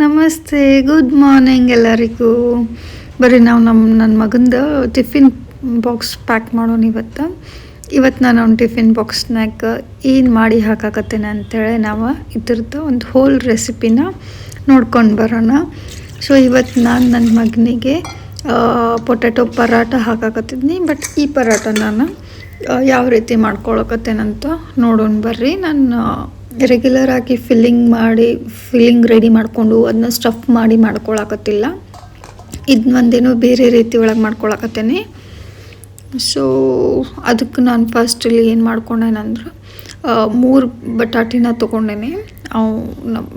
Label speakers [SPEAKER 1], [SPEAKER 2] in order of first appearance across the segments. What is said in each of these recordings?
[SPEAKER 1] ನಮಸ್ತೆ good morning ಎಲ್ಲರಿಗೂ. ಬರೀ ನಾವು ನಮ್ಮ ನನ್ನ ಮಗಂದು ಟಿಫಿನ್ ಬಾಕ್ಸ್ ಪ್ಯಾಕ್ ಮಾಡೋಣ ಇವತ್ತು. ಇವತ್ತು ನಾನು ಅವ್ನ ಟಿಫಿನ್ ಬಾಕ್ಸ್ನಾಗ ಏನು ಮಾಡಿ ಹಾಕಾಕತ್ತೇನೆ ಅಂತೇಳಿ ನಾವು ಇದ್ರದ್ದು ಒಂದು ಹೋಲ್ ರೆಸಿಪಿನ ನೋಡ್ಕೊಂಡು ಬರೋಣ. ಸೊ ಇವತ್ತು ನಾನು ನನ್ನ ಮಗನಿಗೆ ಪೊಟ್ಯಾಟೊ ಪರಾಟ ಹಾಕಾಕತ್ತಿದ್ನಿ ಬಟ್ ಈ ಪರಾಟ ನಾನು ಯಾವ ರೀತಿ ಮಾಡ್ಕೊಳಕತ್ತೇನಂತ ನೋಡೋಣ ಬರ್ರಿ. ನಾನು ರೆಗ್ಯುಲರ್ ಆಗಿ ಫಿಲ್ಲಿಂಗ್ ಮಾಡಿ ಫಿಲ್ಲಿಂಗ್ ರೆಡಿ ಮಾಡಿಕೊಂಡು ಅದನ್ನ ಸ್ಟಫ್ ಮಾಡಿ ಮಾಡ್ಕೊಳಕತ್ತಿಲ್ಲ. ಇದನ್ನ ಒಂದೇನೋ ಬೇರೆ ರೀತಿ ಒಳಗೆ ಮಾಡ್ಕೊಳಕತ್ತೇನೆ. ಸೊ ಅದಕ್ಕೆ ನಾನು ಫಸ್ಟಲ್ಲಿ ಏನು ಮಾಡ್ಕೊಂಡೇನಂದ್ರೆ ಮೂರು ಬಟಾಟಿನ ತೊಗೊಂಡೇನೆ. ಅವು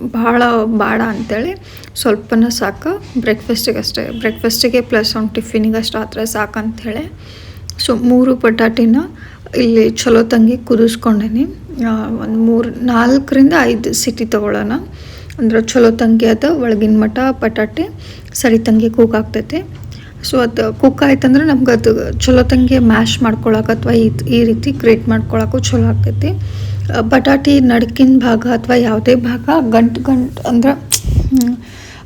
[SPEAKER 1] ಭಾಳ ಬಾಡ ಅಂತೇಳಿ ಸ್ವಲ್ಪನ ಸಾಕು. ಬ್ರೇಕ್ಫಾಸ್ಟಿಗೆ ಅಷ್ಟೇ. ಬ್ರೇಕ್ಫಾಸ್ಟಿಗೆ ಪ್ಲಸ್ ಅವ್ನು ಟಿಫಿನಿಗೆ ಅಷ್ಟು ಆದರೆ ಸಾಕು ಅಂತೇಳಿ ಸೊ ಮೂರು ಬಟಾಟಿನ ಇಲ್ಲಿ ಚಲೋ ತಂಗಿ ಕುದಿಸ್ಕೊಂಡೇನಿ. ಒಂದು ಮೂರು, ನಾಲ್ಕರಿಂದ ಐದು ಸಿಟಿ ತೊಗೊಳ್ಳೋಣ ಅಂದ್ರೆ ಚಲೋ ತಂಗಿ ಅದು, ಒಳಗಿನ ಮಠ, ಪಟಾಟೆ, ಸರಿ ತಂಗಿ ಕುಕ್ ಆಗ್ತೈತಿ. ಸೊ ಅದು ಕುಕ್ ಆಯ್ತಂದ್ರೆ ನಮ್ಗೆ ಅದು ಚಲೋ ತಂಗಿ ಮ್ಯಾಶ್ ಮಾಡ್ಕೊಳಕ್ಕೆ ಅಥವಾ ಈ ಈ ರೀತಿ ಗ್ರೇಟ್ ಮಾಡ್ಕೊಳಕ್ಕೂ ಚಲೋ ಆಗ್ತೈತಿ. ಬಟಾಟಿ ನಡ್ಕಿನ ಭಾಗ ಅಥವಾ ಯಾವುದೇ ಭಾಗ ಗಂಟು ಗಂಟು ಅಂದ್ರೆ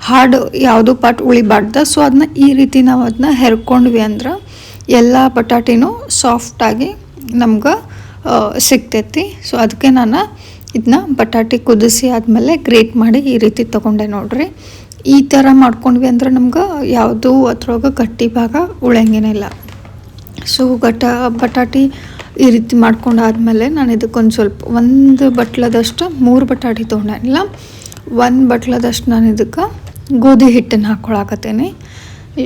[SPEAKER 1] ಹಾಡು ಯಾವುದೋ ಪಾಟ್ ಉಳಿಬಾರ್ದ. ಸೊ ಅದನ್ನ ಈ ರೀತಿ ನಾವು ಅದನ್ನ ಹೆರ್ಕೊಂಡ್ವಿ ಅಂದ್ರೆ, ಎಲ್ಲ ಬಟಾಟಿನೂ ಸಾಫ್ಟಾಗಿ ನಮ್ಗೆ ಸಿಗ್ತೈತಿ. ಸೊ ಅದಕ್ಕೆ ನಾನು ಇದನ್ನ ಬಟಾಟೆ ಕುದಿಸಿ ಆದಮೇಲೆ ಗ್ರೇಟ್ ಮಾಡಿ ಈ ರೀತಿ ತೊಗೊಂಡೆ ನೋಡ್ರಿ. ಈ ಥರ ಮಾಡ್ಕೊಂಡ್ವಿ ಅಂದ್ರೆ ನಮ್ಗೆ ಯಾವುದೂ ಅದ್ರೊಳಗೆ ಗಟ್ಟಿ ಭಾಗ ಉಳಂಗೇನಿಲ್ಲ ಸೊ ಗಟ, ಬಟಾಟಿ ಈ ರೀತಿ ಮಾಡ್ಕೊಂಡಾದ್ಮೇಲೆ ನಾನು ಇದಕ್ಕೊಂದು ಸ್ವಲ್ಪ ಒಂದು ಬಟ್ಲದಷ್ಟು ಮೂರು ಬಟಾಟಿ ತೊಗೊಂಡಿಲ್ಲ ಒಂದು ಬಟ್ಲದಷ್ಟು ನಾನು ಇದಕ್ಕೆ ಗೋಧಿ ಹಿಟ್ಟನ್ನು ಹಾಕ್ಕೊಳಕತ್ತೇನೆ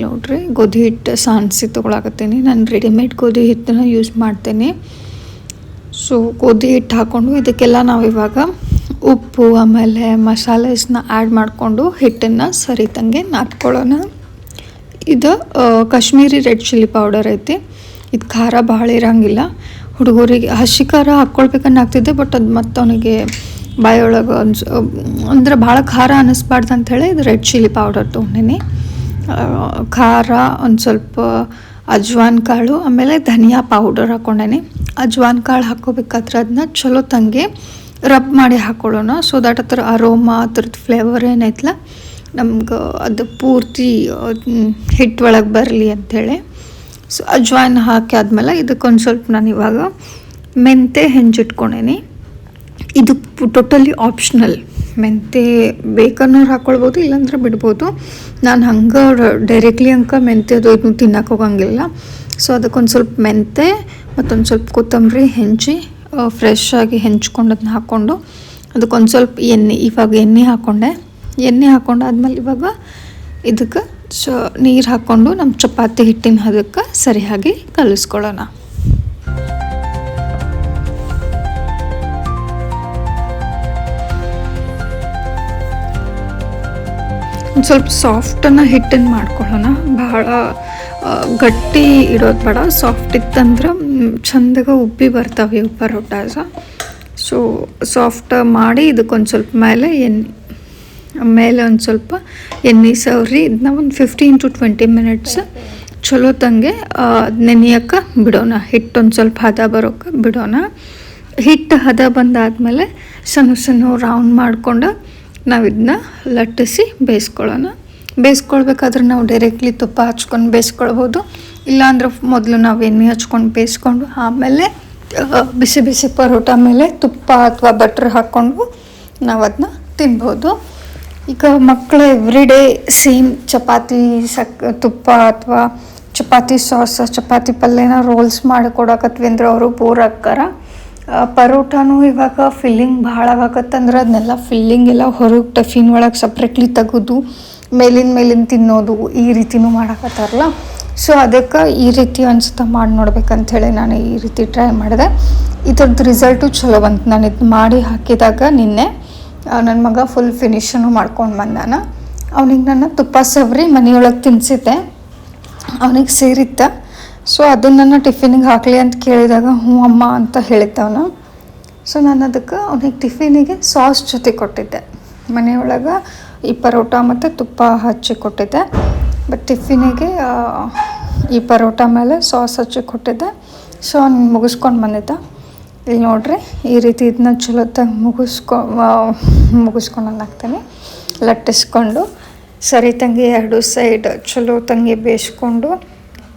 [SPEAKER 1] ನೋಡ್ರಿ, ಗೋಧಿ ಹಿಟ್ಟು ಸಾಣಿಸಿ ತೊಗೊಳಕತ್ತೀನಿ. ನಾನು ರೆಡಿಮೇಡ್ ಗೋಧಿ ಹಿಟ್ಟನ್ನು ಯೂಸ್ ಮಾಡ್ತೇನೆ. ಸೊ ಗೋಧಿ ಹಿಟ್ಟು ಹಾಕ್ಕೊಂಡು ಇದಕ್ಕೆಲ್ಲ ನಾವು ಇವಾಗ ಉಪ್ಪು, ಆಮೇಲೆ ಮಸಾಲೆಸ್ನ ಆ್ಯಡ್ ಮಾಡಿಕೊಂಡು ಹಿಟ್ಟನ್ನು ಸರಿತಂಗೆ ನಾದ್ಕೊಳ್ಳೋಣ. ಇದು ಕಾಶ್ಮೀರಿ ರೆಡ್ ಚಿಲ್ಲಿ ಪೌಡರ್ ಐತಿ. ಇದು ಖಾರ ಭಾಳ ಇರಂಗಿಲ್ಲ. ಹುಡುಗರಿಗೆ, ಹಸಿ ಖಾರ ಹಾಕ್ಕೊಳ್ಬೇಕನ್ನ ಆಗ್ತಿದ್ದೆ ಬಟ್ ಅದು ಮತ್ತೆ ಅವನಿಗೆ ಬಾಯೊಳಗೆ ಅನ್ಸ್ ಅಂದ್ರೆ ಭಾಳ ಖಾರ ಅನ್ನಿಸ್ಬಾರ್ದು ಅಂಥೇಳಿ ಇದು ರೆಡ್ ಚಿಲ್ಲಿ ಪೌಡರ್ ತೊಗೊಂಡಿನಿ. ಖಾರ ಒಂದು ಸ್ವಲ್ಪ ಅಜ್ವಾನ್ ಕಾಳು ಆಮೇಲೆ ಧನಿಯಾ ಪೌಡರ್ ಹಾಕ್ಕೊಂಡೇನಿ. ಅಜ್ವಾನ್ ಕಾಳು ಹಾಕೋಬೇಕಾದ್ರೆ ಅದನ್ನ ಚಲೋ ತಂಗೆ ರಬ್ ಮಾಡಿ ಹಾಕೊಳ್ಳೋಣ ಸೊ ದಟ್ ಅದ್ರ ಅರೋಮಾ ಅದ್ರದ್ದು ಫ್ಲೇವರ್ ಏನೈತಲ್ಲ ನಮ್ಗೆ ಅದು ಪೂರ್ತಿ ಹಿಟ್ಟು ಒಳಗೆ ಬರಲಿ ಅಂಥೇಳಿ ಸೊ ಅಜ್ವಾನ್ ಹಾಕಿ ಆದಮೇಲೆ ಇದಕ್ಕೊಂದು ಸ್ವಲ್ಪ ನಾನು ಇವಾಗ ಮೆಂತೆ ಹೆಂಜಿಟ್ಕೊಂಡೇನಿ ಇದು ಟೋಟಲಿ ಆಪ್ಷನಲ್ ಮೆಂತೆ ಬೇಕನ್ನೋರು ಹಾಕ್ಕೊಳ್ಬೋದು ಇಲ್ಲಾಂದ್ರೆ ಬಿಡ್ಬೋದು. ನಾನು ಹಂಗೆ ಡೈರೆಕ್ಟ್ಲಿ ಅಂಕ ಮೆಂತೆ ಅದು ಇದನ್ನು ತಿನ್ನಕ್ಕೆ ಹೋಗಂಗಿಲ್ಲ. ಸೊ ಅದಕ್ಕೊಂದು ಸ್ವಲ್ಪ ಮೆಂತೆ ಮತ್ತೊಂದು ಸ್ವಲ್ಪ ಕೊತ್ತಂಬರಿ ಹೆಂಚಿ ಫ್ರೆಶ್ ಆಗಿ ಹೆಂಚ್ಕೊಂಡು ಅದನ್ನ ಹಾಕ್ಕೊಂಡು ಅದಕ್ಕೊಂದು ಸ್ವಲ್ಪ ಎಣ್ಣೆ ಇವಾಗ ಎಣ್ಣೆ ಹಾಕ್ಕೊಂಡೆ ಎಣ್ಣೆ ಹಾಕ್ಕೊಂಡಾದ್ಮೇಲೆ ಇವಾಗ ಇದಕ್ಕೆ ಸೊ ನೀರು ಹಾಕ್ಕೊಂಡು ನಮ್ಮ ಚಪಾತಿ ಹಿಟ್ಟಿನ ಹದಕ್ಕೆ ಸರಿಯಾಗಿ ಕಲಿಸ್ಕೊಳ್ಳೋಣ. ಒಂದು ಸ್ವಲ್ಪ ಸಾಫ್ಟನ್ನು ಹಿಟ್ಟನ್ನು ಮಾಡ್ಕೊಳ್ಳೋಣ. ಆ, ಗಟ್ಟಿ ಇಡೋದು ಬೇಡ ಸಾಫ್ಟ್ ಇತ್ತಂದ್ರೆ ಚಂದಗೆ ಉಬ್ಬಿ ಬರ್ತಾವೆ ಇವು ಪರೋಟಾಸ ಸೊ. ಸಾಫ್ಟ್ ಮಾಡಿ ಇದಕ್ಕೊಂದು ಸ್ವಲ್ಪ ಮೇಲೆ ಎಣ್ಣೆ ಮೇಲೆ ಒಂದು ಸ್ವಲ್ಪ ಎಣ್ಣೆ ಸವ್ರಿ ಇದನ್ನ ಒಂದು ಫಿಫ್ಟೀನ್ ಟು ಟ್ವೆಂಟಿ ಮಿನಿಟ್ಸ್ ಚಲೋ ತಂಗೆ ನೆನೆಯೋಕೆ ಬಿಡೋಣ. ಹಿಟ್ಟೊಂದು ಸ್ವಲ್ಪ ಹದ ಬರೋಕೆ ಬಿಡೋಣ. ಹಿಟ್ಟು ಹದ ಬಂದಾದಮೇಲೆ ಸಣ್ಣ ಸಣ್ಣ ರೌಂಡ್ ಮಾಡಿಕೊಂಡು ನಾವು ಇದನ್ನ ಲಟ್ಟಿಸಿ ಬೇಯಿಸ್ಕೊಳ್ಳೋಣ. ಬೇಯಿಸ್ಕೊಳ್ಬೇಕಾದ್ರೆ ನಾವು ಡೈರೆಕ್ಟ್ಲಿ ತುಪ್ಪ ಹಚ್ಕೊಂಡು ಬೇಯಿಸ್ಕೊಳ್ಬೋದು. ಇಲ್ಲಾಂದ್ರೆ ಮೊದಲು ನಾವು ಎಣ್ಣೆ ಹಚ್ಕೊಂಡು ಬೇಯಿಸ್ಕೊಂಡು ಆಮೇಲೆ ಬಿಸಿ ಬಿಸಿ ಪರೋಟ ಮೇಲೆ ತುಪ್ಪ ಅಥವಾ ಬಟ್ರ್ ಹಾಕ್ಕೊಂಡು ನಾವು ಅದನ್ನ ತಿನ್ಬೋದು. ಈಗ ಮಕ್ಕಳು ಎವ್ರಿ ಡೇ ಸೇಮ್ ಚಪಾತಿ ಸಕ್, ತುಪ್ಪ ಅಥವಾ ಚಪಾತಿ ಸಾಸ್ ಚಪಾತಿ ಪಲ್ಯನ ರೋಲ್ಸ್ ಮಾಡಿ ಕೊಡಕತ್ವಿ ಅಂದ್ರೆ ಅವರು ಬೋರ್ ಹಾಕ್ತಾರ ಪರೋಟಾನು ಇವಾಗ ಫಿಲ್ಲಿಂಗ್ ಭಾಳ ಆಗತ್ತಂದ್ರೆ ಅದನ್ನೆಲ್ಲ ಫಿಲ್ಲಿಂಗ್ ಎಲ್ಲ ಹೊರಗೆ ಟಫಿನ್ ಒಳಗೆ ಸಪ್ರೇಟ್ಲಿ ತೆಗೆದು ಮೇಲಿನ ಮೇಲಿನ ತಿನ್ನೋದು ಈ ರೀತಿನೂ ಮಾಡಕತ್ತಾರಲ್ಲ. ಸೊ ಅದಕ್ಕೆ ಈ ರೀತಿ ಅನ್ಸುತ್ತೆ ಮಾಡಿ ನೋಡ್ಬೇಕಂಥೇಳಿ ನಾನು ಈ ರೀತಿ ಟ್ರೈ ಮಾಡಿದೆ. ಇದ್ರದ್ದು ರಿಸಲ್ಟು ಚಲೋ ಬಂತು. ನಾನು ಇದು ಮಾಡಿ ಹಾಕಿದಾಗ ನಿನ್ನೆ ನನ್ನ ಮಗ ಫುಲ್ ಫಿನಿಶನು ಮಾಡ್ಕೊಂಡು ಬಂದಾನ. ಅವನಿಗೆ ನಾನು ತುಪ್ಪ ಸವರಿ ಮನೆಯೊಳಗೆ ತಿನ್ಸಿದ್ದೆ. ಅವನಿಗೆ ಸೇರಿತ್ತ ಸೊ ಅದನ್ನು ಟಿಫಿನಿಗೆ ಹಾಕಲಿ ಅಂತ ಕೇಳಿದಾಗ ಹ್ಞೂ ಅಮ್ಮ ಅಂತ ಹೇಳಿದ್ದವನು. ಸೊ ನಾನು ಅದಕ್ಕೆ ಅವನಿಗೆ ಟಿಫಿನಿಗೆ ಸಾಸ್ ಜೊತೆ ಕೊಟ್ಟಿದ್ದೆ. ಮನೆಯೊಳಗೆ ಈ ಪರೋಟ ಮತ್ತು ತುಪ್ಪ ಹಚ್ಚಿ ಕೊಟ್ಟಿದ್ದೆ. ಬಟ್ ಟಿಫಿನಿಗೆ ಈ ಪರೋಟ ಮೇಲೆ ಸಾಸ್ ಹಚ್ಚಿ ಕೊಟ್ಟಿದ್ದೆ. ಸೊ ಅವ್ನು ಮುಗಿಸ್ಕೊಂಡು ಬಂದಿದ್ದ. ಇಲ್ಲಿ ನೋಡ್ರಿ, ಈ ರೀತಿ ಇದನ್ನ ಚಲೋತ್ತಾಗಿ ಮುಗಿಸ್ಕೊ ಮುಗಿಸ್ಕೊಂಡು ಹಾಕ್ತೀನಿ ಲಟ್ಟಿಸ್ಕೊಂಡು, ಸರಿ ತಂಗಿ ಎರಡು ಸೈಡ್ ಚಲೋ ತಂಗಿ ಬೇಯಿಸ್ಕೊಂಡು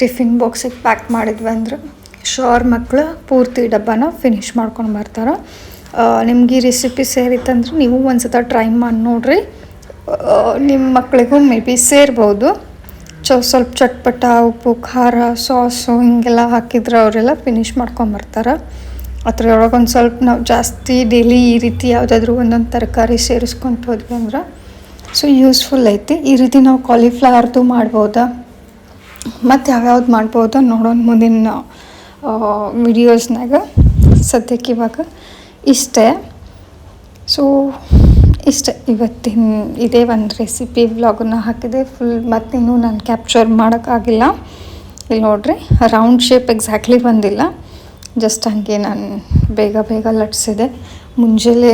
[SPEAKER 1] ಟಿಫಿನ್ ಬಾಕ್ಸಿಗೆ ಪ್ಯಾಕ್ ಮಾಡಿದ್ವಿ ಅಂದ್ರೆ, ಶೋರ್ ಮಕ್ಕಳು ಪೂರ್ತಿ ಡಬ್ಬನ ಫಿನಿಶ್ ಮಾಡ್ಕೊಂಡು ಬರ್ತಾರೆ. ನಿಮ್ಗೆ ಈ ರೆಸಿಪಿ ಸೇರಿತ್ತಂದ್ರೆ ನೀವು ಒಂದು ಸತ ಟ್ರೈ ಮಾಡಿ ನೋಡ್ರಿ. ನಿಮ್ಮ ಮಕ್ಕಳಿಗೂ ಮೇ ಬಿ ಸೇರ್ಬೋದು. ಚ, ಸ್ವಲ್ಪ ಚಟ್ಪಟ, ಉಪ್ಪು, ಖಾರ, ಸಾಸು ಹಿಂಗೆಲ್ಲ ಹಾಕಿದ್ರೆ ಅವರೆಲ್ಲ ಫಿನಿಶ್ ಮಾಡ್ಕೊಂಬರ್ತಾರೆ ಅದ್ರೊಳಗೆ ಒಂದು ಸ್ವಲ್ಪ ನಾವು ಜಾಸ್ತಿ ಡೈಲಿ ಈ ರೀತಿ ಯಾವುದಾದ್ರೂ ಒಂದೊಂದು ತರಕಾರಿ ಸೇರಿಸ್ಕೊಂತ ಹೋದ್ವಿ ಅಂದ್ರೆ ಸೊ ಯೂಸ್ಫುಲ್ ಐತಿ. ಈ ರೀತಿ ನಾವು ಕಾಲಿಫ್ಲವರ್ದು ಮಾಡ್ಬೋದಾ. ಮತ್ತು ಯಾವ್ಯಾವ್ದು ಮಾಡ್ಬೋದು ನೋಡೋಣ ಮುಂದಿನ ವಿಡಿಯೋಸ್ನಾಗ ಸದ್ಯಕ್ಕೆ ಇವಾಗ ಇಷ್ಟೇ. ಸೊ ಇಷ್ಟೇ. ಇವತ್ತಿನ ಇದೇ ಒಂದು ರೆಸಿಪಿ ವ್ಲಾಗನ್ನ ಹಾಕಿದೆ. ಫುಲ್ ಮತ್ತಿನ್ನೂ ನಾನು ಕ್ಯಾಪ್ಚರ್ ಮಾಡೋಕ್ಕಾಗಿಲ್ಲ. ಇಲ್ಲಿ ನೋಡ್ರಿ ರೌಂಡ್ ಶೇಪ್ ಎಕ್ಸಾಕ್ಟ್ಲಿ ಬಂದಿಲ್ಲ. ಜಸ್ಟ್ ಹಾಗೆ ನಾನು ಬೇಗ ಬೇಗ ಲಟ್ಸಿದೆ. ಮುಂಜಾನೆ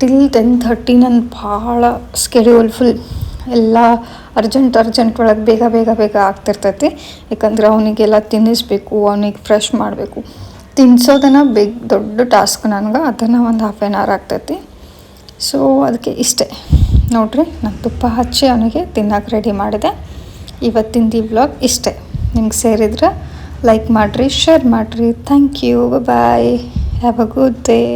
[SPEAKER 1] ಟಿಲ್ ಟೆನ್ ಥರ್ಟಿ ನನ್ನ ಭಾಳ ಸ್ಕೆಡ್ಯೂಲ್ ಫುಲ್ ಎಲ್ಲ ಅರ್ಜೆಂಟ್ ಅರ್ಜೆಂಟ್ ಒಳಗೆ ಬೇಗ ಬೇಗ ಬೇಗ ಆಗ್ತಿರ್ತೈತಿ. ಯಾಕಂದ್ರೆ ಅವನಿಗೆಲ್ಲ ತಿನ್ನಿಸ್ಬೇಕು, ಅವನಿಗೆ ಫ್ರೆಶ್ ಮಾಡಬೇಕು. ತಿನ್ಸೋದನ್ನು ಬೇಗ ದೊಡ್ಡ ಟಾಸ್ಕ್ ನನಗೆ. ಅದನ್ನು ಒಂದು ಹಾಫ್ ಆ್ಯನ್ ಅವರ್ ಆಗ್ತೈತಿ. ಸೊ ಅದಕ್ಕೆ ಇಷ್ಟೇ. ನೋಡಿರಿ, ನಾನು ತುಪ್ಪ ಹಚ್ಚಿ ಅವನಿಗೆ ತಿನ್ನೋಕೆ ರೆಡಿ ಮಾಡಿದೆ. ಇವತ್ತಿನ ದಿ ವ್ಲಾಗ್ ಇಷ್ಟೇ. ನಿಮ್ಗೆ ಸೇರಿದ್ರೆ ಲೈಕ್ ಮಾಡಿರಿ ಶೇರ್ ಮಾಡಿರಿ. Thank you bye have a good day